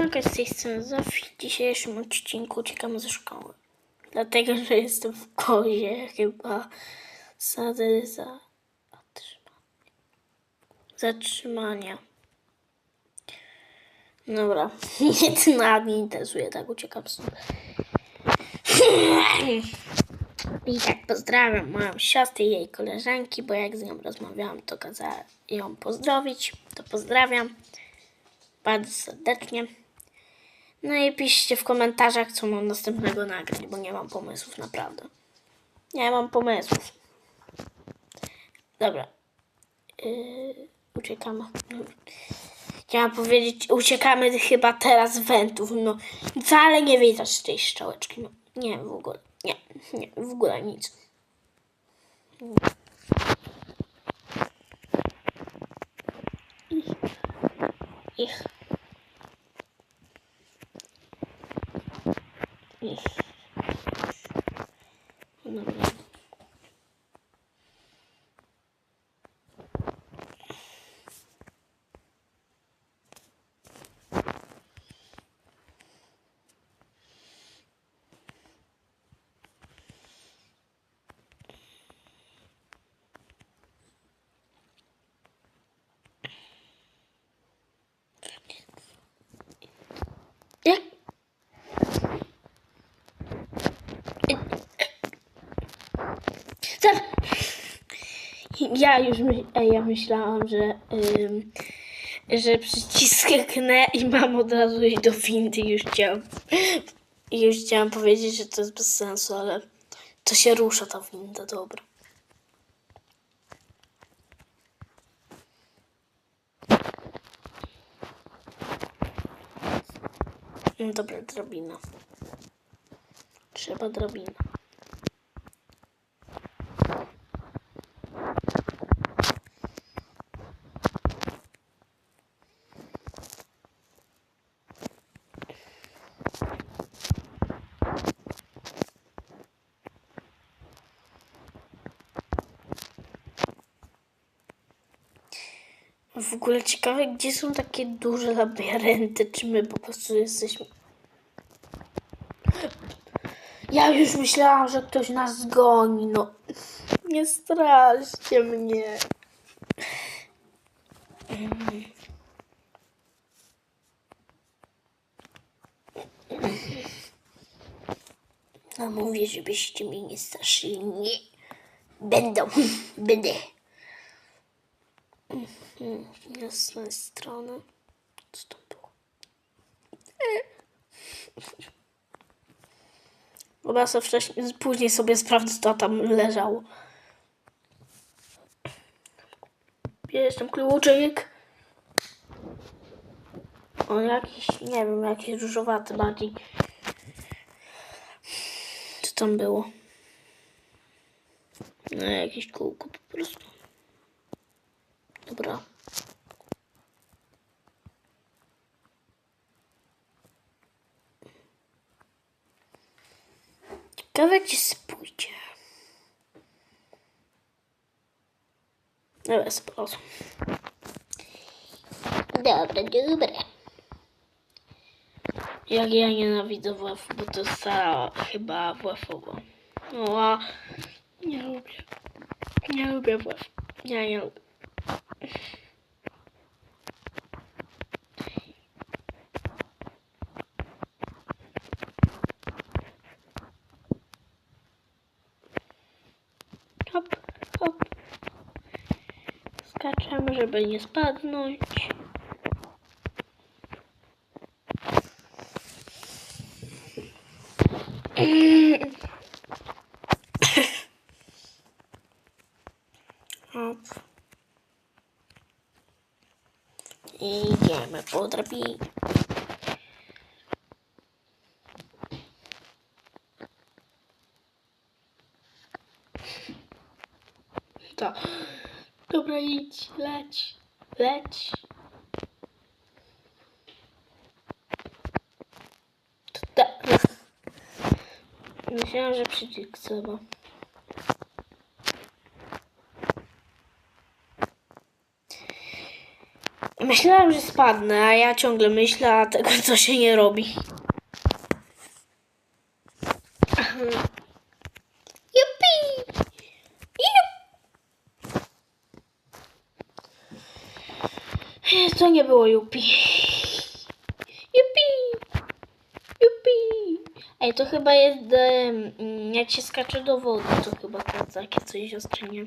Siemanko, z tej strony Zofii. W dzisiejszym odcinku uciekam ze szkoły. Dlatego, że jestem w kozie chyba sady za zatrzymania. Dobra, mnie to nawet nie interesuje, tak uciekam stąd. I tak pozdrawiam moją siostrę i jej koleżanki, bo jak z nią rozmawiałam, to kazała ją pozdrowić. To pozdrawiam bardzo serdecznie. No i piszcie w komentarzach, co mam następnego nagrać, bo nie mam pomysłów, naprawdę. Nie mam pomysłów. Dobra. Yy, uciekamy. Chciałam powiedzieć, uciekamy chyba teraz z wentów. No, wcale nie widać tej szczałeczki. No, nie, w ogóle. Nie, nie, w ogóle nic. Ich. Ich. Dobra. Jak? Za- Ja już my, ej, ja myślałam, że, ym, że przycisknę i mam od razu iść do windy. Już chciałam, już chciałam powiedzieć, że to jest bez sensu, ale to się rusza ta winda, dobra. No Dobra, drabina. Trzeba drabina. W ogóle ciekawe, gdzie są takie duże labirynty, czy my po prostu jesteśmy... Ja już myślałam, że ktoś nas goni, no. Nie straszcie mnie. No mówię, żebyście mnie nie straszyli. Będą. Będę. Jasne strony. Co to było? Chyba sobie wcześniej, później sobie sprawdzę, co tam leżało. Jest tam kluczyk. O, jakiś, nie wiem, jakiś różowaty bardziej. Co tam było? No, jakieś kółko po prostu. Dobra. Ciekawe, gdzie spójdzie. Dobra, sprawdzę. Dobra, dobra. Jak ja nienawidzę WF, bo to jest chyba WF-owa. No, a nie lubię. Nie lubię WF. Ja nie lubię. Skaczemy, żeby nie spadnąć. Hop. I idziemy po drabinie. Idź, leć, leć. To tak. Myślałam, że przycisk trzeba. Myślałem, że spadnę, a ja ciągle myślę, a tego co się nie robi. Jupi! Jup! To nie było jupi. Jupi! Jupi! Ej, to chyba jest, em, jak się skacze do wody, to chyba to jest takie coś ostrzenie.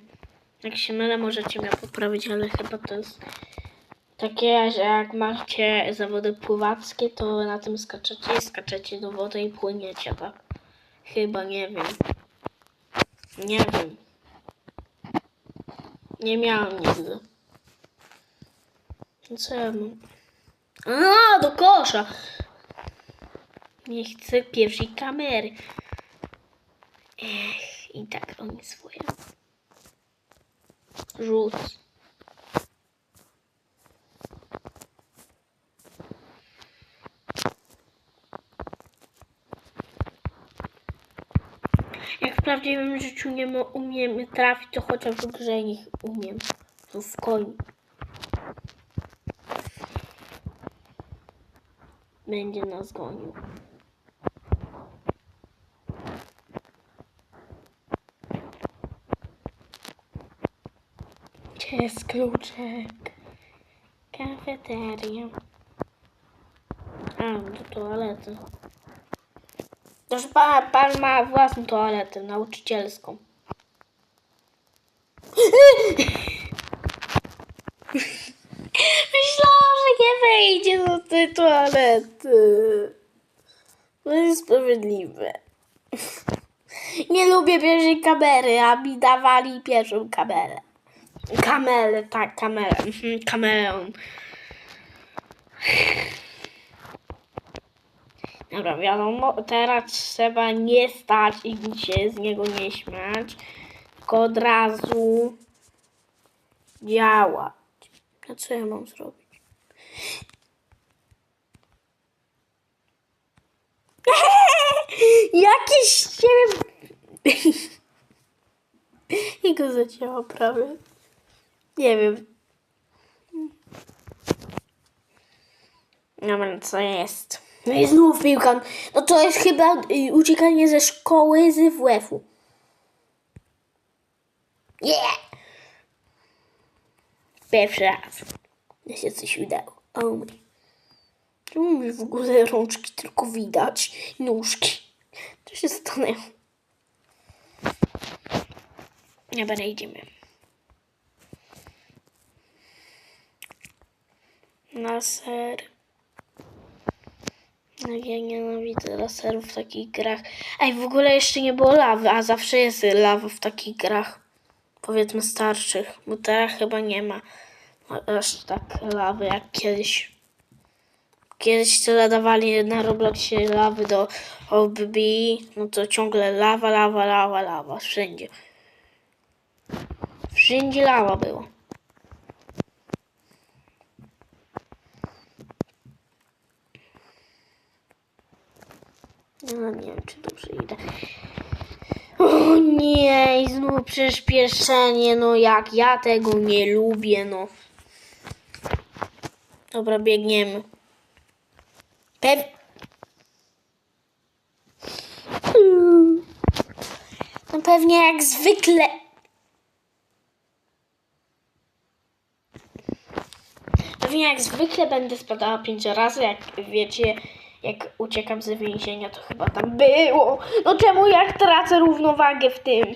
Jak się mylę, możecie mnie poprawić, ale chyba to jest takie, że jak macie zawody pływackie, to na tym skaczecie skaczecie do wody i płyniecie, tak? Chyba, nie wiem. Nie wiem. Nie miałam nigdy. No mam? A, do kosza! Nie chcę pierwszej kamery. Ech, i tak oni swoje. Rzuc. Jak w prawdziwym życiu nie umiem trafić, to chociaż w grze niech umiem. W koni. Będzie nas gonił. Gdzie jest kluczek? Kafeteria. A, do toalety. Proszę pana, pan ma własną toaletę nauczycielską. Myślałam, wejdzie do tej toalety. To jest sprawiedliwe. Nie lubię pierwszej kamery, a mi dawali pierwszą kamerę. Kamerę, tak, kamerę. Mhm, Kamerę. Dobra, wiadomo, teraz trzeba nie stać i się z niego nie śmiać, tylko od razu działać. A co ja mam zrobić? Jakiś ciebie... I go zacięło prawie. Nie wiem. Dobra, co jest? No i znów piłka. No to jest chyba y, uciekanie ze szkoły z WF-u. Nie! Pierwszy raz. Ja się coś udało. Mój. Czemu mi w ogóle rączki tylko widać? Nóżki. Co się stanęło? Dobra, idziemy. Laser. Jak ja nienawidzę laserów w takich grach. Ej, w ogóle jeszcze nie było lawy, a zawsze jest lawa w takich grach. Powiedzmy starszych, bo teraz chyba nie ma aż tak lawy jak kiedyś. Kiedyś tyle dawali na Robloxie lawy do OBB, no to ciągle lawa, lawa, lawa, lawa, wszędzie. Wszędzie lawa było. No nie wiem, czy dobrze idę. O nie, znów przyspieszenie, no jak ja tego nie lubię, no. Dobra, biegniemy. Pew... No pewnie jak zwykle. Pewnie jak zwykle będę spadała pięć razy, jak wiecie, jak uciekam z więzienia, to chyba tam było. No czemu jak tracę równowagę w tym?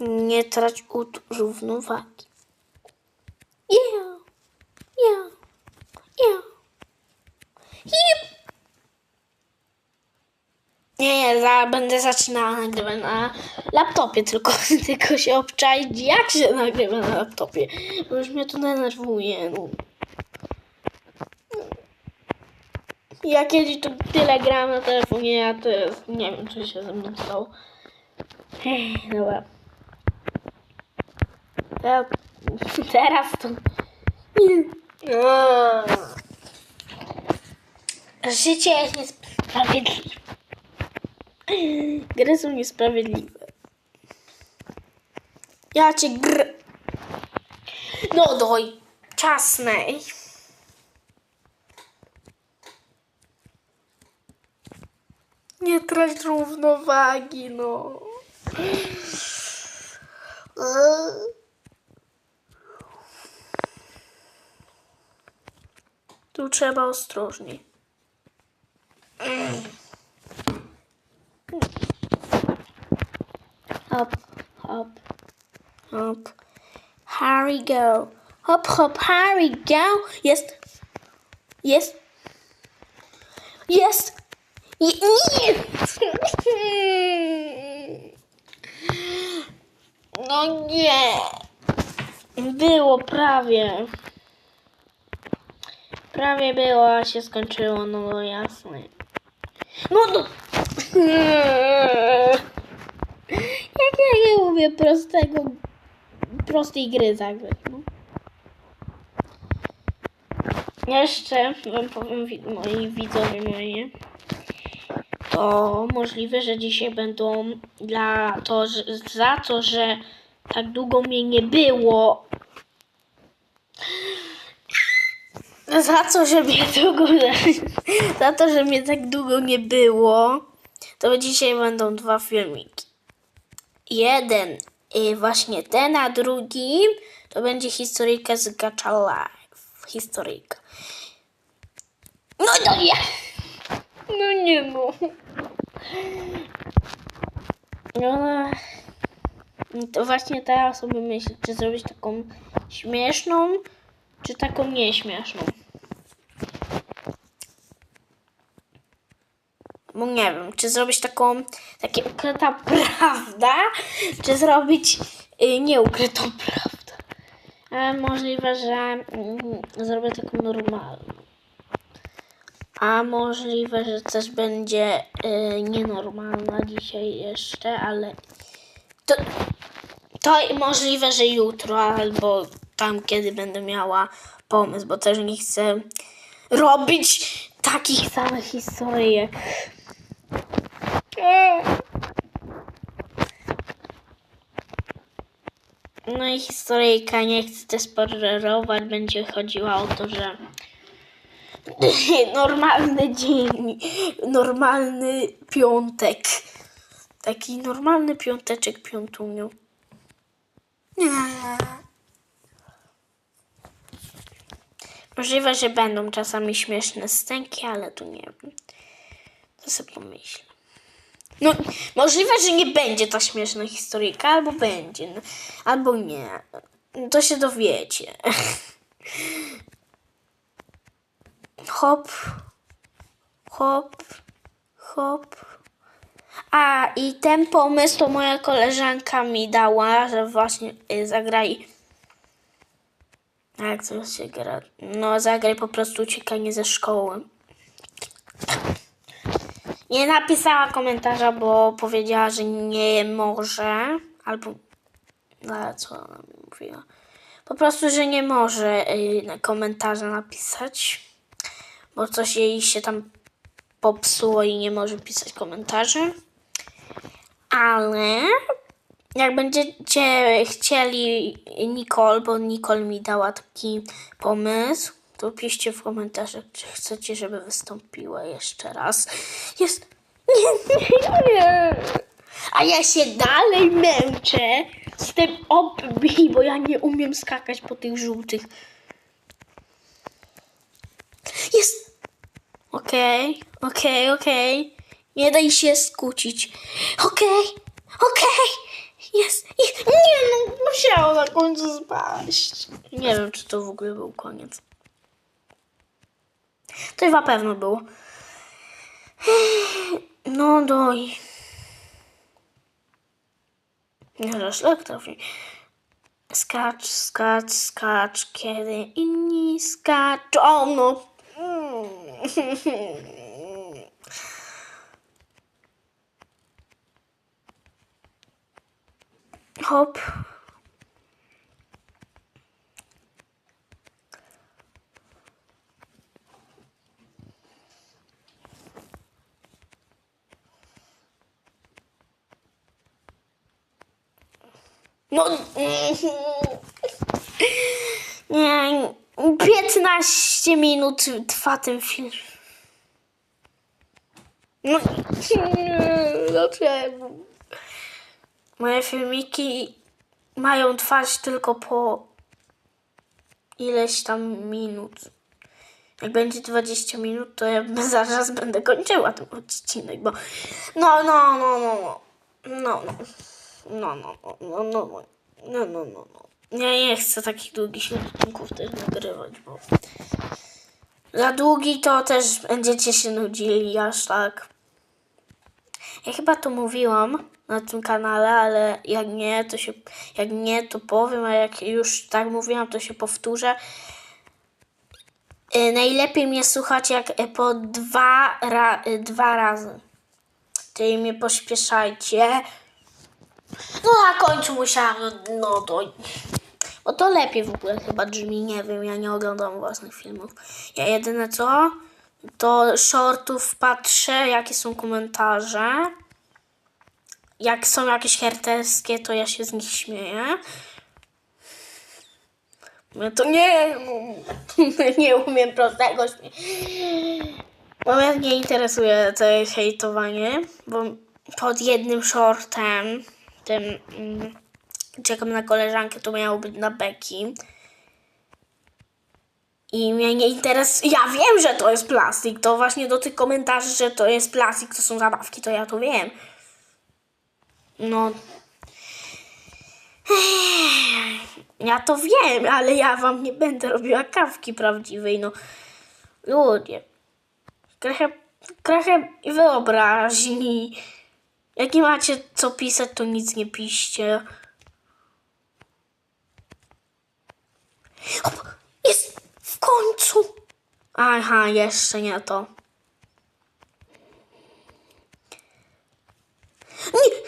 Nie trać ut równowagi. Yeah, yeah, yeah. Nie, nie, za, będę zaczynała nagrywać na laptopie, tylko, tylko się obczaić, jak się nagrywa na laptopie. Bo już mnie to denerwuje. No. Ja kiedyś to tyle grałam na telefonie, a teraz nie wiem, co się ze mną stało. Dobra. Teraz, teraz to... Życie jest niesprawiedliwe. Gry są niesprawiedliwe. Ja cię gr... No doj, czasnej. Nie trać równowagi, no. Tu trzeba ostrożniej. Hop, hop, hop. Harry go. Hop, hop, Harry go. Jest. Jest. Jest. Je- Nie. No nie. Było prawie. Prawie było, a się skończyło, no jasne. No no. Jak ja nie mówię prostego, prostej gry zagrać, no. Jeszcze wam powiem wi- moi widzowie moi. To możliwe, że dzisiaj będą dla to, że, za to, że tak długo mnie nie było. Za to, że mnie długo, za to, że mnie tak długo nie było, to dzisiaj będą dwa filmiki. Jeden y, właśnie ten, a drugi to będzie historyjka z Gacha Live. Historyjka. No to ja. No nie no. No, to właśnie teraz sobie myślę, czy zrobić taką śmieszną, czy taką nieśmieszną. Bo nie wiem, czy zrobić taką, takie ukryta prawda, czy zrobić y, nieukrytą prawdę. Ale możliwe, że mm, zrobię taką normalną. A możliwe, że też będzie y, nienormalna dzisiaj jeszcze, ale to, to możliwe, że jutro albo tam, kiedy będę miała pomysł, bo też nie chcę robić takich samych historyjek. No i historyjka, nie chcę też spoilerować, będzie chodziła o to, że normalny dzień, normalny piątek. Taki normalny piąteczek piątuniu. Możliwe, że będą czasami śmieszne stęki, ale tu nie wiem. To sobie pomyślę. No, możliwe, że nie będzie ta śmieszna historyjka, albo będzie, no, albo nie. To się dowiecie. Hop, hop, hop. A i ten pomysł to moja koleżanka mi dała, że właśnie y, zagraj. Jak to się gra? No, zagraj po prostu uciekanie ze szkoły. Nie napisała komentarza, bo powiedziała, że nie może. Albo. No, co ona mi mówiła? Po prostu, że nie może y, komentarza napisać, bo coś jej się tam popsuło i nie może pisać komentarzy. Ale jak będziecie chcieli Nicole, bo Nicole mi dała taki pomysł, to piszcie w komentarzach, czy chcecie, żeby wystąpiła jeszcze raz. Jest. A ja się dalej męczę z tym obbi, bo ja nie umiem skakać po tych żółtych. Jest. Okej, okej, okej. Nie daj się skłócić. Okej, okej. Jest. I- Nie no, musiało na końcu spaść. Nie wiem, czy to w ogóle był koniec. To chyba pewno było. No doj. Nie, że szlak trafi. Skacz, skacz, skacz, kiedy inni skaczą. No. hop. No. Nie, 15 minut trwa ten film. No, dlaczego? Moje filmiki mają trwać tylko po ileś tam minut. Jak będzie 20 minut, to ja zaraz będę kończyła ten odcinek, bo no, no, no, no, no, no, no, no, no, no, no, no, no, no, no, no. Nie chcę takich długich odcinków też nagrywać, bo za długi to też będziecie się nudzili aż tak. Ja chyba to mówiłam na tym kanale, ale jak nie, to się, jak nie, to powiem, a jak już tak mówiłam, to się powtórzę. Y, Najlepiej mnie słuchać jak y, po dwa, ra, y, dwa razy. Czyli mnie pośpieszajcie. No na końcu musiałam, no to... Bo to lepiej w ogóle chyba brzmi, nie wiem, ja nie oglądam własnych filmów. Ja jedyne co, to shortów patrzę, jakie są komentarze. Jak są jakieś herterskie, to ja się z nich śmieję. No to nie, nie umiem prostego śmiechu. Bo mnie nie interesuje to hejtowanie, bo pod jednym shortem, tym mm, czekam na koleżankę, to miało być na beki. I mnie nie interesuje. Ja wiem, że to jest plastik. To właśnie do tych komentarzy, że to jest plastik, to są zabawki, to ja to wiem. No. Ja to wiem, ale ja wam nie będę robiła kawki prawdziwej, no. Ludzie. Trochę, trochę wyobraźni. Jak nie macie co pisać, to nic nie piszcie. Jest w końcu. Aha, jeszcze nie to. Nie.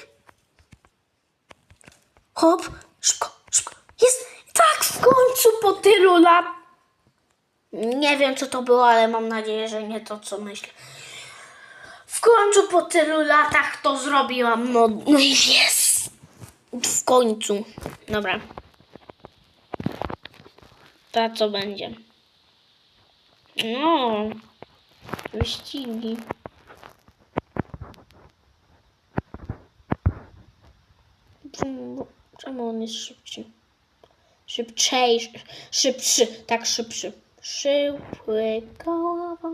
Hop, szybko, szybko. Jest tak w końcu po tylu lat. Nie wiem, co to było, ale mam nadzieję, że nie to, co myślę. W końcu po tylu latach to zrobiłam. No, no jest. W końcu. Dobra. To co będzie? No. Wyścigi. Czemu, czemu on jest szybszy? Szybczejszy. Szybszy. Tak, szybszy. Szybły kołowo.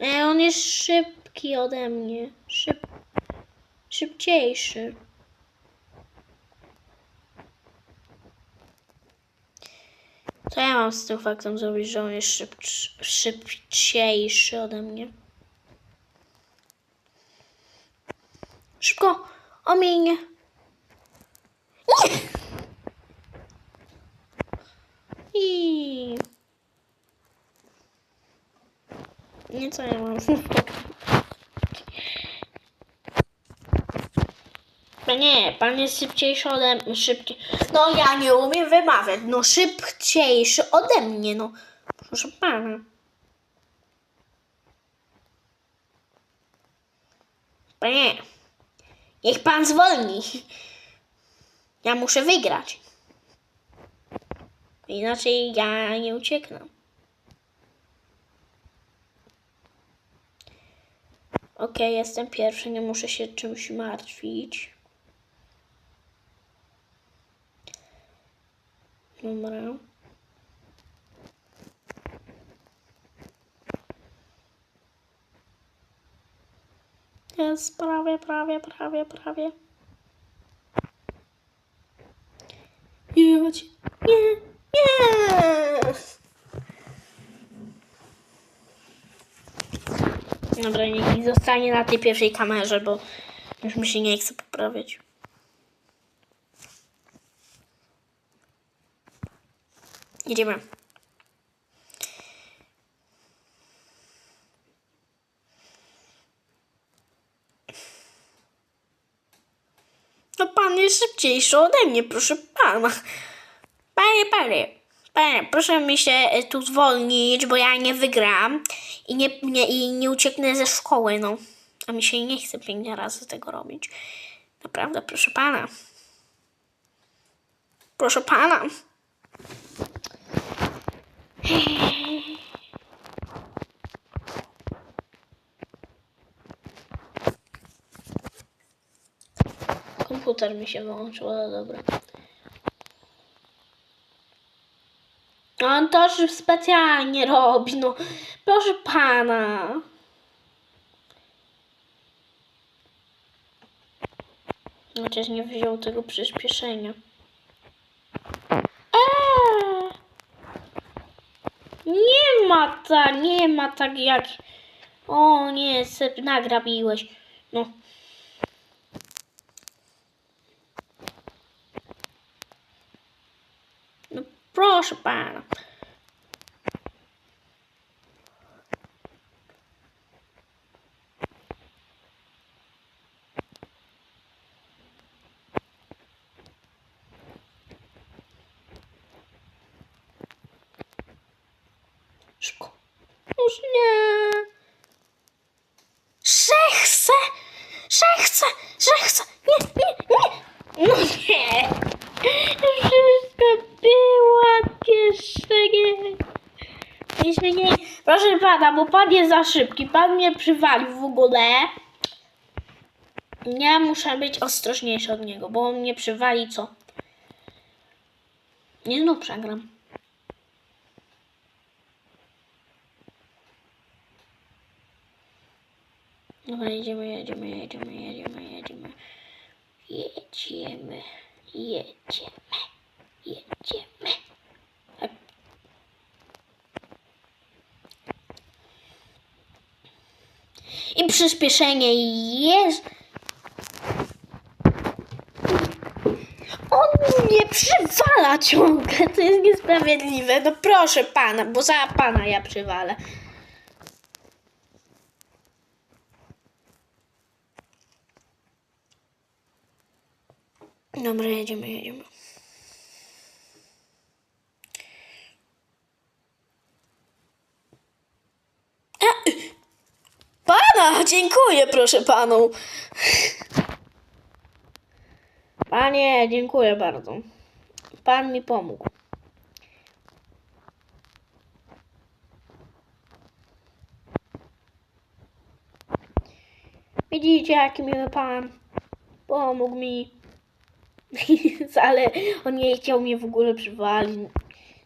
E, on jest szybki ode mnie. Szyb... Szybciejszy. Co ja mam z tym faktem zrobić, że on jest szyb... szybciejszy ode mnie? Szybko! Ominie! Nie! I... Nie co ja mam. Nie, pan jest szybciejszy ode mnie. Szybciej. No ja nie umiem wymawiać. No szybciejszy ode mnie, no. Proszę pana. Panie, niech pan zwolni. Ja muszę wygrać. Inaczej ja nie ucieknę. Okej, jestem pierwszy, nie muszę się czymś martwić. Dobra. Jest prawie, prawie, prawie, prawie. Jechać. Nie, nie. Dobra, niech zostanie na tej pierwszej kamerze, bo już mi się nie chce poprawiać. Jedziemy. No pan jest szybciejszy ode mnie, proszę pana. Panie, panie, panie, proszę mi się e, tu zwolnić, bo ja nie wygram i nie, nie, i nie ucieknę ze szkoły, no. A mi się nie chce pięć razy tego robić. Naprawdę, proszę pana. Proszę pana. Komputer mi się wyłączył, ale dobra. On to już specjalnie robi, no. Proszę pana. Chociaż nie wziął tego przyspieszenia. Eee! Nie ma tak, nie ma tak jak... O nie, se nagrabiłeś. No. No proszę pana. Szybko. Już nie. Że chcę! Że chcę! Że chcę! Nie, nie, nie! No nie! Wszystko było kieszenie. Kieszenie. Proszę pana, bo pan jest za szybki. Pan mnie przywalił w ogóle. Ja muszę być ostrożniejszy od niego, bo on mnie przywali co? Nie znów przegram. Dobra, jedziemy, jedziemy, jedziemy, jedziemy, jedziemy. Jedziemy, jedziemy, jedziemy. I przyspieszenie jest. On mnie przywala ciągle, to jest niesprawiedliwe. No proszę pana, bo za pana ja przywalę. Dobra, jedziemy, jedziemy. A, Pana, dziękuję, proszę panu. Panie, dziękuję bardzo. Pan mi pomógł. Widzicie, jaki miły pan. Pomógł mi. Ale on nie chciał mnie w ogóle przywalić.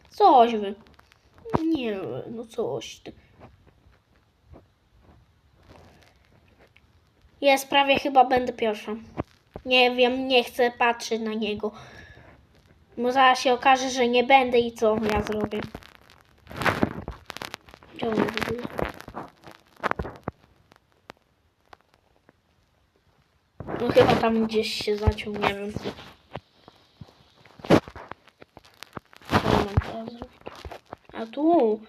Coś wy. Nie, no coś. ty. Jest prawie chyba będę pierwsza. Nie wiem, nie chcę patrzeć na niego. Bo zaraz się okaże, że nie będę i co ja zrobię. Gdzie on? No chyba tam gdzieś się zaciął, nie wiem. A tu.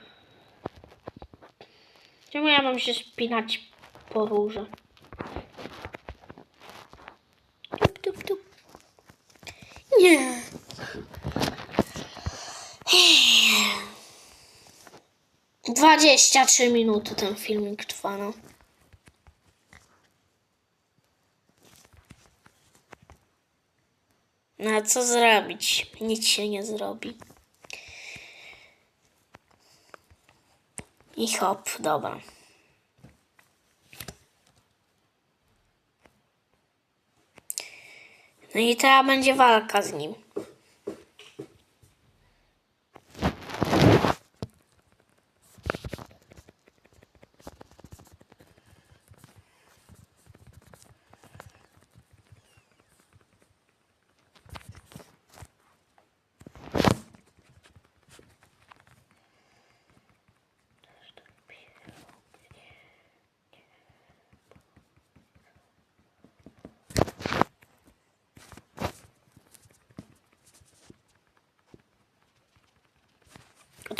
Czemu ja mam się spinać po róże? Nie. Dwadzieścia trzy minuty ten filmik trwa, no. No a co zrobić? Nic się nie zrobi. I hop, dobra. No i teraz będzie walka z nim.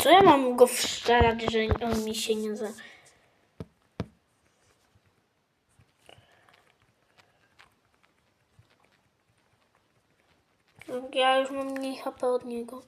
Co ja mam go wszczerać, że on mi się nie za... Ja już mam mniej HP od niego.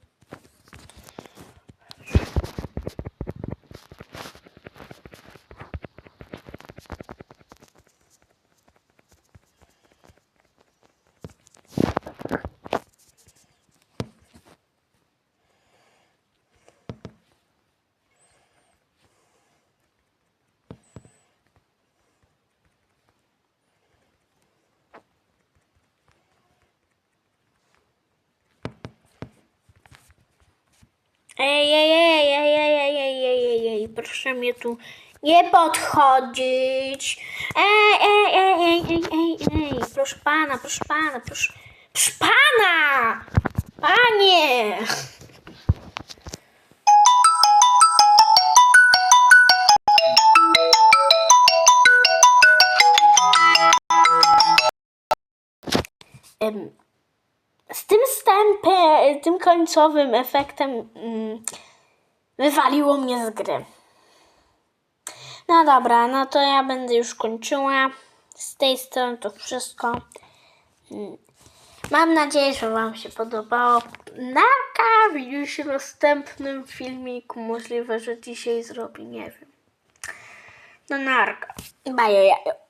Proszę mnie tu nie podchodzić. Ej, ej, ej, ej, ej, ej, ej, proszę pana, proszę pana, proszę, proszę pana, panie. Z tym wstępem, tym końcowym efektem mm, wywaliło mnie z gry. No dobra, no to ja będę już kończyła. Z tej strony to wszystko. Mm. Mam nadzieję, że Wam się podobało. Narka, widzimy się w następnym filmiku. Możliwe, że dzisiaj zrobi, nie wiem. No narka. Bajo jajo.